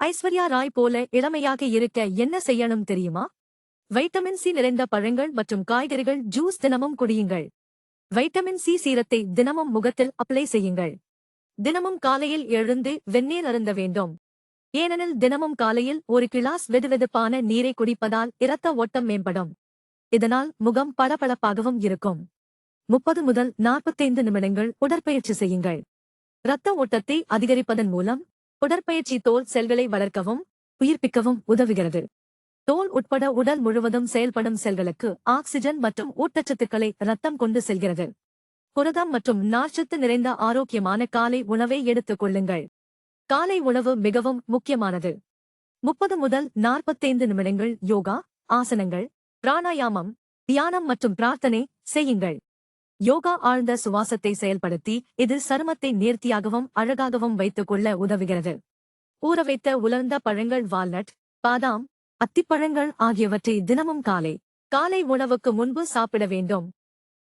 ஐஸ்வர்யா ராய் போல இளமையாக இருக்க என்ன செய்யணும் தெரியுமா? வைட்டமின் சி நிறைந்த பழங்கள் மற்றும் காய்கறிகள் ஜூஸ் தினமும் குடியுங்கள். வைட்டமின் சி சீரத்தை தினமும் முகத்தில் அப்ளை செய்யுங்கள். தினமும் காலையில் எழுந்து வெந்நீர் அருந்த வேண்டும். ஏனெனில் தினமும் காலையில் ஒரு கிளாஸ் வெதுவெதுப்பான நீரை குடிப்பதால் இரத்த ஓட்டம் மேம்படும். இதனால் முகம் பளபளப்பாகவும் இருக்கும். முப்பது முதல் நாற்பத்தைந்து நிமிடங்கள் உடற்பயிற்சி செய்யுங்கள். இரத்த ஓட்டத்தை அதிகரிப்பதன் மூலம் உடற்பயிற்சி தோல் செல்களை வளர்க்கவும் உயிர்ப்பிக்கவும் உதவுகிறது. தோல் உட்பட உடல் முழுவதும் செயல்படும் செல்களுக்கு ஆக்சிஜன் மற்றும் ஊட்டச்சத்துக்களை ரத்தம் கொண்டு செல்கிறது. புரதம் மற்றும் நார்ச்சத்து நிறைந்த ஆரோக்கியமான காலை உணவை எடுத்துக் கொள்ளுங்கள். காலை உணவு மிகவும் முக்கியமானது. முப்பது முதல் நாற்பத்தைந்து நிமிடங்கள் யோகா ஆசனங்கள் பிராணாயாமம் தியானம் மற்றும் பிரார்த்தனை செய்யுங்கள். யோகா ஆழ்ந்த சுவாசத்தை செயல்படுத்தி இது சருமத்தை நேர்த்தியாகவும் அழகாகவும் வைத்துக் கொள்ள உதவுகிறது. ஊறவைத்த உலர்ந்த பழங்கள் வால்நட் பாதாம் அத்திப்பழங்கள் ஆகியவற்றை தினமும் காலை காலை உணவுக்கு முன்பு சாப்பிட வேண்டும்.